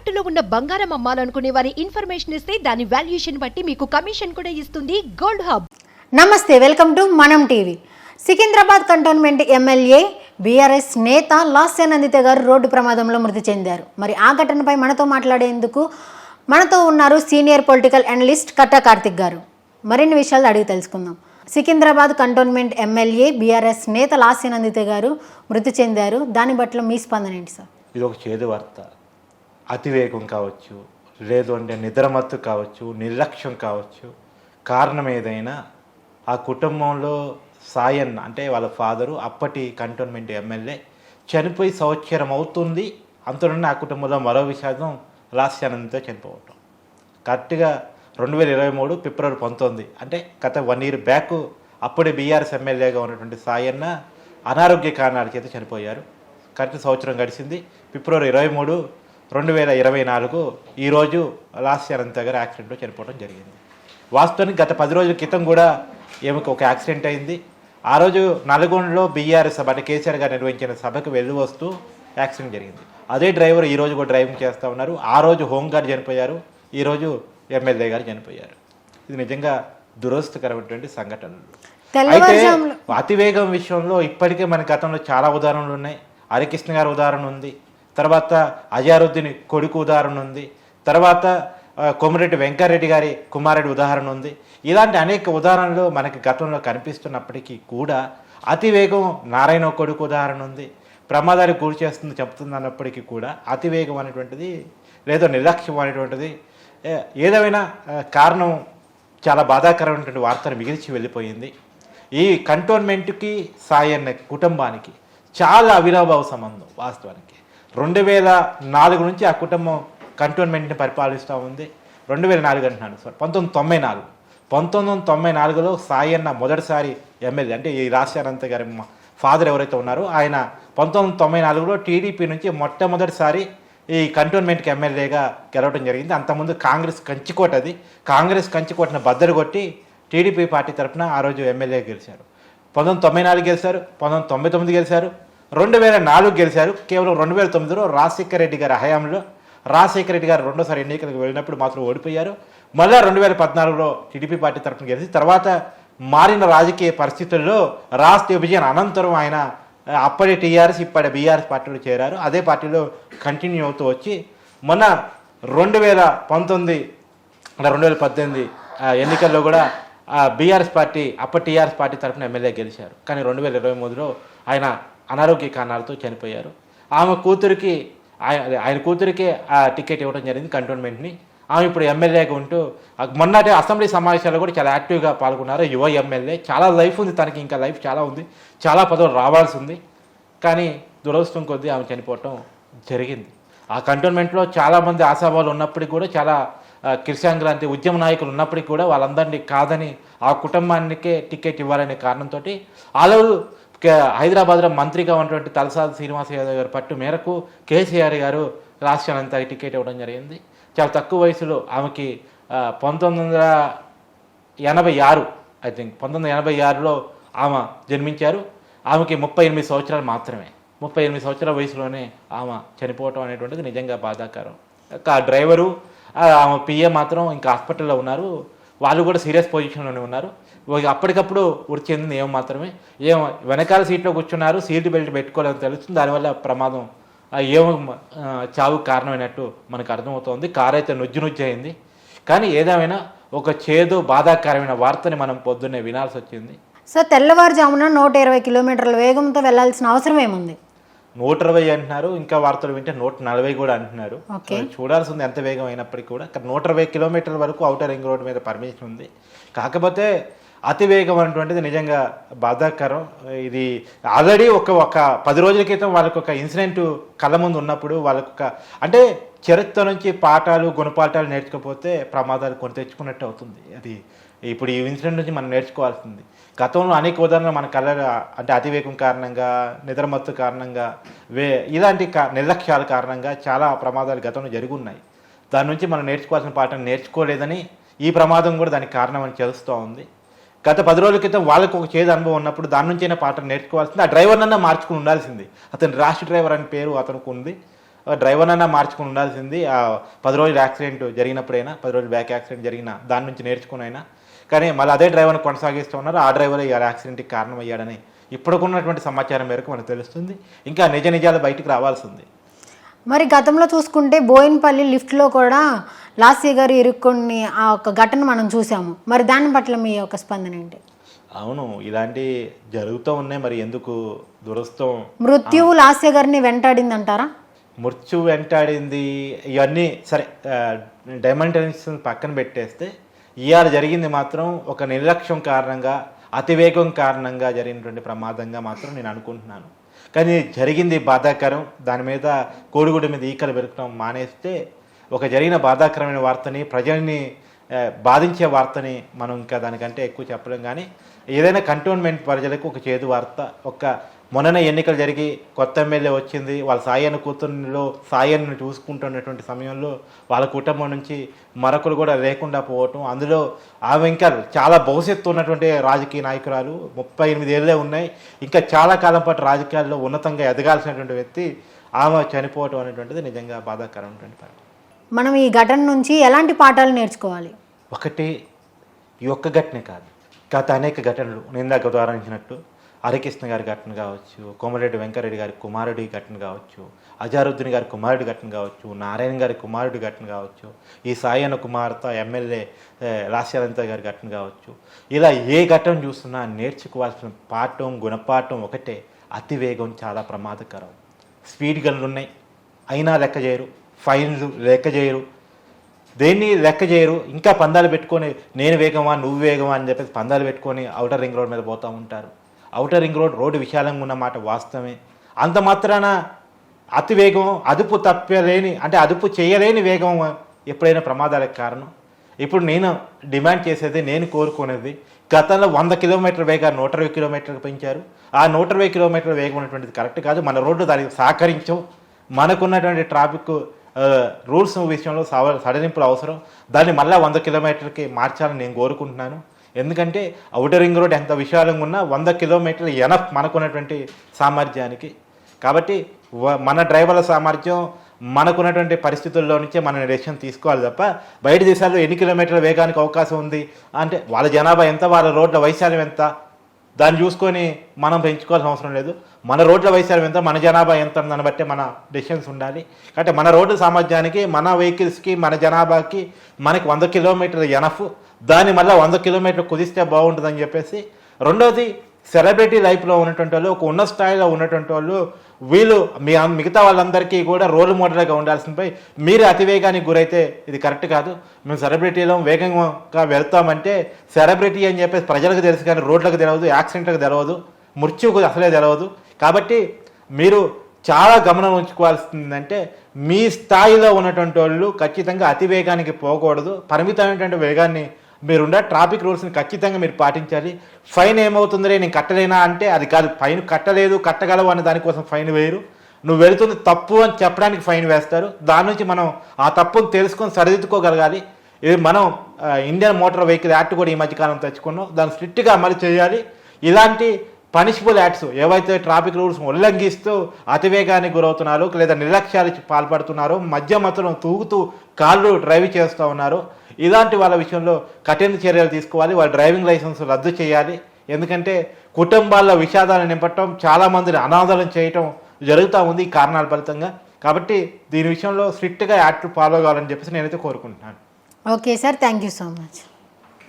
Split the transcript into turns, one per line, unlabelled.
తాకట్టులో ఉన్న బంగారం అమ్మాలనుకునే వారి ఇన్ఫర్మేషన్ ఇస్తే దాని వాల్యుయేషన్ బట్టి మీకు కమిషన్ కూడా ఇస్తుంది గోల్డ్ హబ్.
నమస్తే welcome to Manam TV. Secunderabad Cantonment MLA BRS నేత లాస్యానందిత గారు రోడ్డు ప్రమాదంలో మృతి చెందారు. మరి ఆ ఘటనపై మనతో మాట్లాడేందుకు మనతో ఉన్నారు senior political analyst Katta Karthik గారు. మరిన్ని విషయాలు అడిగి తెలుసుకుందాం. సికింద్రాబాద్ కంటోన్మెంట్ ఎమ్మెల్యే బీఆర్ఎస్ నేత లాస్యానందిత గారు మృతి చెందారు. దాని పట్ల మీ స్పందన ఏంటి సార్?
ఇది ఒక చేదు వార్త. అతివేగం కావచ్చు లేదు అంటే నిద్రమత్తు కావచ్చు నిర్లక్ష్యం కావచ్చు. కారణం ఏదైనా ఆ కుటుంబంలో సాయన్న అంటే వాళ్ళ ఫాదరు అప్పటి కంటోన్మెంట్ ఎమ్మెల్యే చనిపోయి సంవత్సరం అవుతుంది. అంతలోనే ఆ కుటుంబంలో మరో విషాదం రాస్యానందంతో చనిపోవటం. కరెక్ట్గా రెండు వేల ఇరవై మూడు ఫిబ్రవరి పంతొమ్మిది అంటే గత వన్ ఇయర్ బ్యాక్ అప్పుడే బీఆర్ఎస్ ఎమ్మెల్యేగా ఉన్నటువంటి సాయన్న అనారోగ్య కారణాల చేత చనిపోయారు. కరెక్ట్ సంవత్సరం గడిచింది. ఫిబ్రవరి ఇరవై మూడు రెండు వేల ఇరవై నాలుగు ఈరోజు లాస్ట్ అనంత గారు యాక్సిడెంట్లో చనిపోవడం జరిగింది. వాస్తవానికి గత పది రోజుల క్రితం కూడా ఈమెకు ఒక యాక్సిడెంట్ అయింది. ఆ రోజు నల్గొండలో బీఆర్ఎస్ సభ అంటే కేసీఆర్ గారు నిర్వహించిన సభకు వెళ్ళి వస్తూ యాక్సిడెంట్ జరిగింది. అదే డ్రైవర్ ఈ రోజు కూడా డ్రైవింగ్ చేస్తూ ఉన్నారు. ఆ రోజు హోంగార్డ్ చనిపోయారు. ఈరోజు ఎమ్మెల్యే గారు చనిపోయారు. ఇది నిజంగా దురదృష్టకరమైనటువంటి సంఘటనలు. అయితే అతివేగం విషయంలో ఇప్పటికే మన గతంలో చాలా ఉదాహరణలు ఉన్నాయి. హరికృష్ణ గారి ఉదాహరణ ఉంది. తర్వాత అజారుద్దీన్ కొడుకు ఉదాహరణ ఉంది. తర్వాత కొమరెడ్డి వెంకారెడ్డి గారి కుమారెడ్డి ఉదాహరణ ఉంది. ఇలాంటి అనేక ఉదాహరణలు మనకి గతంలో కనిపిస్తున్నప్పటికీ కూడా అతివేగం నారాయణ కొడుకు ఉదాహరణ ఉంది. ప్రమాదానికి గురి చేస్తుంది చెప్తుంది అన్నప్పటికీ కూడా అతివేగం అనేటువంటిది లేదా నిర్లక్ష్యం అనేటువంటిది ఏదైనా ఏదేమైనా కారణం చాలా బాధాకరమైనటువంటి వార్తను మిగిల్చి వెళ్ళిపోయింది. ఈ కంటోన్మెంట్కి సాయన్న కుటుంబానికి చాలా అవినాభావ సంబంధం వాస్తవానికి. రెండు వేల నాలుగు నుంచి ఆ కుటుంబం కంటోన్మెంట్ని పరిపాలిస్తూ ఉంది. రెండు వేల నాలుగు అంటున్నాను సార్ పంతొమ్మిది తొంభై నాలుగు. పంతొమ్మిది వందల తొంభై నాలుగులో సాయి అన్న మొదటిసారి ఎమ్మెల్యే అంటే ఈ రాశానంత గారి ఫాదర్ ఎవరైతే ఉన్నారో ఆయన పంతొమ్మిది వందల తొంభై నాలుగులో టీడీపీ నుంచి మొట్టమొదటిసారి ఈ కంటోన్మెంట్కి ఎమ్మెల్యేగా గెలవడం జరిగింది. అంతకుముందు కాంగ్రెస్ కంచికోట అది. కాంగ్రెస్ కంచికోటను బద్దలు కొట్టి టీడీపీ పార్టీ తరఫున ఆ రోజు ఎమ్మెల్యే గెలిచారు. పంతొమ్మిది తొంభై నాలుగు గెలిచారు పంతొమ్మిది తొంభై తొమ్మిది గెలిచారు రెండు వేల నాలుగు గెలిచారు. కేవలం రెండు వేల తొమ్మిదిలో రాజశేఖర రెడ్డి గారి హయాంలో రాజశేఖర రెడ్డి గారు రెండోసారి ఎన్నికలకు వెళ్ళినప్పుడు మాత్రం ఓడిపోయారు. మళ్ళీ రెండు వేల పద్నాలుగులో టీడీపీ పార్టీ తరఫున గెలిచి తర్వాత మారిన రాజకీయ పరిస్థితుల్లో రాష్ట్ర విభజన అనంతరం ఆయన అప్పటి టీఆర్ఎస్ ఇప్పటి బీఆర్ఎస్ పార్టీలో చేరారు. అదే పార్టీలో కంటిన్యూ అవుతూ వచ్చి మొన్న రెండు వేల పంతొమ్మిది రెండు వేల పద్దెనిమిది ఎన్నికల్లో కూడా బీఆర్ఎస్ పార్టీ అప్పటి టీఆర్ఎస్ పార్టీ తరఫున ఎమ్మెల్యే గెలిచారు. కానీ రెండు వేల ఇరవై మూడులో ఆయన అనారోగ్య కారణాలతో చనిపోయారు. ఆమె కూతురికి ఆయన ఆయన కూతురికే ఆ టికెట్ ఇవ్వడం జరిగింది కంటోన్మెంట్ని. ఆమె ఇప్పుడు ఎమ్మెల్యేగా ఉంటూ మొన్నటి అసెంబ్లీ సమావేశాల్లో కూడా చాలా యాక్టివ్గా పాల్గొన్నారు. యువ ఎమ్మెల్యే. చాలా లైఫ్ ఉంది తనకి ఇంకా లైఫ్ చాలా ఉంది. చాలా పదవులు రావాల్సి ఉంది. కానీ దురదృష్టం కొద్దీ ఆమె చనిపోవటం జరిగింది. ఆ కంటోన్మెంట్లో చాలామంది ఆశావాళ్ళు ఉన్నప్పటికీ కూడా చాలా ఆ, ఉద్యమ నాయకులు ఉన్నప్పటికీ కూడా వాళ్ళందరినీ కాదని ఆ కుటుంబానికే టికెట్ ఇవ్వాలనే కారణంతో ఆలవు హైదరాబాద్లో మంత్రిగా ఉన్నటువంటి తలసాద్ శ్రీనివాస యాదవ్ గారి పట్టు మేరకు కేసీఆర్ గారు రాష్ట్రానంతా టికెట్ ఇవ్వడం జరిగింది. చాలా తక్కువ వయసులో ఆమెకి పంతొమ్మిది వందల ఎనభై ఆరు ఐ థింక్ పంతొమ్మిది వందల ఎనభై ఆరులో ఆమె జన్మించారు. ఆమెకి ముప్పై ఎనిమిది సంవత్సరాలు మాత్రమే. ముప్పై ఎనిమిది సంవత్సరాల వయసులోనే ఆమె చనిపోవటం అనేటువంటిది నిజంగా బాధాకరం. ఆ డ్రైవరు ఆమె పిఏ మాత్రం ఇంకా హాస్పిటల్లో ఉన్నారు. వాళ్ళు కూడా సీరియస్ పొజిషన్లోనే ఉన్నారు. అప్పటికప్పుడు వృత్తి చెందింది ఏం మాత్రమే. ఏం వెనకాల సీట్లో కూర్చున్నారు సీట్ బెల్ట్ పెట్టుకోలేదని తెలుస్తుంది. దానివల్ల ప్రమాదం ఆ, చావుకు కారణమైనట్టు మనకు అర్థమవుతోంది. కారు అయితే నుజ్జు నుజ్జు అయింది. కానీ ఏదేమైనా ఒక చేదు బాధాకరమైన వార్తని మనం పొద్దున్నే వినాల్సి వచ్చింది.
సార్ తెల్లవారుజామున నూట ఇరవై కిలోమీటర్ల వేగంతో వెళ్ళాల్సిన అవసరం ఏముంది?
నూట ఇరవై అంటున్నారు. ఇంకా వార్తలు వింటే నూట నలభై కూడా అంటున్నారు. చూడాల్సింది ఎంత వేగం అయినప్పటికీ కూడా నూట ఇరవై కిలోమీటర్ల వరకు అవుటర్ రింగ్ రోడ్ మీద పర్మిషన్ ఉంది. కాకపోతే అతి వేగం అనేటువంటిది నిజంగా బాధాకరం. ఇది ఆల్రెడీ ఒక ఒక పది రోజుల క్రితం వాళ్ళకు ఒక ఇన్సిడెంట్ కళ్ళ ముందు ఉన్నప్పుడు వాళ్ళకు ఒక అంటే చరిత్ర నుంచి పాఠాలు గుణపాఠాలు నేర్చుకోకపోతే ప్రమాదాలు కొని తెచ్చుకున్నట్టు అవుతుంది. అది ఇప్పుడు ఈ ఇన్సిడెంట్ నుంచి మనం నేర్చుకోవాల్సింది. గతంలో అనేక ఉదాహరణలు మన కళ్ళ అంటే అతివేగం కారణంగా నిద్రమత్తు కారణంగా వే ఇలాంటి నిర్లక్ష్యాల కారణంగా చాలా ప్రమాదాలు గతంలో జరిగి ఉన్నాయి దాని నుంచి మనం నేర్చుకోవాల్సిన పాఠం నేర్చుకోలేదని ఈ ప్రమాదం కూడా దానికి కారణం అని తెలుస్తూ ఉంది. గత పది రోజుల క్రితం వాళ్ళకు ఒక చేదు అనుభవం ఉన్నప్పుడు దాని నుంచైనా పాఠం నేర్చుకోవాల్సింది. ఆ డ్రైవర్నన్నా మార్చుకుని ఉండాల్సింది. అతను రాష్ట్ర డ్రైవర్ అని పేరు అతనికి ఉంది. డ్రైవర్నన్నా మార్చుకుని ఉండాల్సింది. ఆ పది రోజులు యాక్సిడెంట్ జరిగినప్పుడైనా పది రోజులు బ్యాక్ యాక్సిడెంట్ జరిగిన దాని నుంచి నేర్చుకుని అయినా కానీ మళ్ళీ అదే డ్రైవర్ని కొనసాగిస్తూ ఉన్నారు. ఆ డ్రైవర్ ఈ యాక్సిడెంట్కి కారణం అయ్యాడని ఇప్పుడుకున్నటువంటి సమాచారం మేరకు మనకు తెలుస్తుంది. ఇంకా నిజ నిజాలు బయటకు రావాల్సింది
మరి గతంలో చూసుకుంటే బోయిన్పల్లి లిఫ్ట్లో కూడా లాస్య గారు ఇరుక్కొని ఆ ఒక ఘటన మనం చూసాము మరి దాని పట్ల మీ యొక్క స్పందన ఏంటి?
అవును ఇలాంటి జరుగుతూ ఉన్నాయి మరి ఎందుకు దురస్తం?
మృత్యువు లాస్య గారిని వెంటాడింది అంటారా
మృత్యు వెంటాడింది ఇవన్నీ సరే డైమంటెన్స్ పక్కన పెట్టేస్తే ఇవాళ జరిగింది మాత్రం ఒక నిర్లక్ష్యం కారణంగా అతివేగం కారణంగా జరిగినటువంటి ప్రమాదంగా మాత్రం నేను అనుకుంటున్నాను. కానీ జరిగింది బాధాకరం. దాని మీద కోడిగుడి మీద ఈకలు పెరగడం మానేస్తే ఒక జరిగిన బాధాకరమైన వార్తని ప్రజల్ని బాధించే వార్తని మనం ఇంకా దానికంటే ఎక్కువ చెప్పలేం. కానీ ఏదైనా కంటోన్మెంట్ ప్రజలకు ఒక చేదు వార్త ఒక మొన్ననే ఎన్నికలు జరిగి కొత్త ఎమ్మెల్యే వచ్చింది వాళ్ళ సాయన్న కూతురులో సాయన్ని చూసుకుంటున్నటువంటి సమయంలో వాళ్ళ కుటుంబం నుంచి మరొకరు కూడా లేకుండా పోవటం అందులో ఆమె ఇంకా చాలా భవిష్యత్తు ఉన్నటువంటి రాజకీయ నాయకురాలు ముప్పై ఎనిమిది ఏళ్ళే ఉన్నాయి. ఇంకా చాలా కాలం పాటు రాజకీయాల్లో ఉన్నతంగా ఎదగాల్సినటువంటి వ్యక్తి ఆమె చనిపోవటం అనేటువంటిది నిజంగా బాధాకరమైనటువంటి పని
మనం ఈ ఘటన నుంచి ఎలాంటి పాఠాలు నేర్చుకోవాలి?
ఒకటి ఈ ఒక్క ఘటనే కాదు. గత అనేక ఘటనలు నేను ఇందాక ఉదాహరించినట్టు హరికృష్ణ గారి ఘటన కావచ్చు కోమరెడ్డి వెంకరెడ్డి గారి కుమారుడి ఘటన కావచ్చు అజారుద్దీన్ గారి కుమారుడి ఘటన కావచ్చు నారాయణ గారి కుమారుడి ఘటన కావచ్చు ఈ సాయన కుమార్తె ఎమ్మెల్యే రాశ్యాలంత గారి ఘటన కావచ్చు. ఇలా ఏ ఘటన చూస్తున్నా నేర్చుకోవాల్సిన పాఠం గుణపాఠం ఒకటే అతివేగం చాలా ప్రమాదకరం. స్పీడ్ గన్లు ఉన్నాయి. అయినా లెక్క చేయరు. ఫైన్లు లెక్క చేయరు. దేన్ని లెక్క చేయరు? ఇంకా పందాలు పెట్టుకొని నేను వేగమా నువ్వు వేగమా అని చెప్పేసి పందాలు పెట్టుకొని అవుటర్ రింగ్ రోడ్ మీద పోతూ ఉంటారు. ఔటర్ రింగ్ రోడ్ రోడ్డు విశాలంగా ఉన్న మాట వాస్తవమే. అంత మాత్రాన అతి వేగం అదుపు తప్పలేని అంటే అదుపు చేయలేని వేగం ఎప్పుడైనా ప్రమాదాలకు కారణం? ఇప్పుడు నేను డిమాండ్ చేసేది నేను కోరుకునేది గతంలో వంద కిలోమీటర్ వేగాన్ని నూట ఇరవై కిలోమీటర్లు పెంచారు. ఆ నూట ఇరవై కిలోమీటర్ల వేగం ఉన్నటువంటిది కరెక్ట్ కాదు. మన రోడ్డు దానికి సహకరించవు మనకున్నటువంటి ట్రాఫిక్ రూల్స్ విషయంలో సవ సడలింపులు అవసరం. దాన్ని మళ్ళీ వంద కిలోమీటర్కి మార్చాలని నేను కోరుకుంటున్నాను. ఎందుకంటే అవుటర్ రింగ్ రోడ్ ఎంత విశాలంగా ఉన్నా వంద కిలోమీటర్లు ఎనఫ్ మనకున్నటువంటి సామర్థ్యానికి. కాబట్టి మన డ్రైవర్ల సామర్థ్యం మనకున్నటువంటి పరిస్థితుల్లో నుంచే మనం డెసిషన్ తీసుకోవాలి తప్ప బయట దేశాల్లో ఎన్ని కిలోమీటర్ల వేగానికి అవకాశం ఉంది? అంటే వాళ్ళ జనాభా ఎంత? వాళ్ళ రోడ్ల వైశాల్యం ఎంత? దాన్ని చూసుకొని మనం పెంచుకోవాల్సిన అవసరం లేదు. మన రోడ్ల వైశాల్యం ఎంత మన జనాభా ఎంత దాన్ని బట్టి మన డెసిషన్స్ ఉండాలి. కాబట్టి మన రోడ్డు సామర్థ్యానికి మన వెహికల్స్కి మన జనాభాకి మనకి వంద కిలోమీటర్ల ఎనఫ్. దాన్ని మళ్ళీ వంద కిలోమీటర్లు కుదిస్తే బాగుంటుందని చెప్పేసి రెండోది సెలబ్రిటీ లైఫ్లో ఉన్నటువంటి వాళ్ళు ఒక ఉన్న స్థాయిలో ఉన్నటువంటి వాళ్ళు వీళ్ళు మీ మిగతా వాళ్ళందరికీ కూడా రోల్ మోడల్గా ఉండాల్సినపై మీరు అతివేగానికి గురైతే ఇది కరెక్ట్ కాదు. మేము సెలబ్రిటీలో వేగంగా వెళ్తామంటే సెలబ్రిటీ అని చెప్పేసి ప్రజలకు తెలుసు కానీ రోడ్లకు తెలియదు యాక్సిడెంట్లకు తెలియదు మృత్యుకు అసలే తెలియదు కాబట్టి మీరు చాలా గమనం ఉంచుకోవాల్సిందంటే మీ స్థాయిలో ఉన్నటువంటి వాళ్ళు ఖచ్చితంగా అతివేగానికి పోకూడదు. పరిమితమైనటువంటి వేగాన్ని మీరున్న ట్రాఫిక్ రూల్స్ని ఖచ్చితంగా మీరు పాటించాలి. ఫైన్ ఏమవుతుందిరే నేను కట్టలేనా అంటే అది కాదు ఫైన్ కట్టలేదు కట్టగలవు అనే దానికోసం ఫైన్ వేయరు. నువ్వు వెళుతుంది తప్పు అని చెప్పడానికి ఫైన్ వేస్తారు. దాని నుంచి మనం ఆ తప్పును తెలుసుకొని సరిదిద్దుకోగలగాలి. ఇది మనం ఇండియన్ మోటార్ వెహికల్ యాక్ట్ కూడా ఈ మధ్యకాలం తెచ్చుకున్నాం. దాన్ని స్ట్రిక్ట్గా అమలు చేయాలి. ఇలాంటి పనిషబుల్ యాక్ట్స్ ఏవైతే ట్రాఫిక్ రూల్స్ ఉల్లంఘిస్తూ అతివేగానికి గురవుతున్నారో లేదా నిర్లక్ష్యాలకి పాల్పడుతున్నారో మధ్య మధ్యలో తూగుతూ కార్లు డ్రైవ్ చేస్తూ ఉన్నారో. ఇలాంటి వాళ్ళ విషయంలో కఠిన చర్యలు తీసుకోవాలి. వాళ్ళ డ్రైవింగ్ లైసెన్స్ రద్దు చేయాలి. ఎందుకంటే కుటుంబాల్లో విషాదాలు నింపటం చాలామందిని అనాథాలను చేయటం జరుగుతూ ఉంది ఈ కారణాల ఫలితంగా. కాబట్టి దీని విషయంలో స్ట్రిక్ట్గా యాక్ట్ ఫాలో కావాలని చెప్పేసి నేనైతే కోరుకుంటున్నాను.
Okay sir. Thank you so much.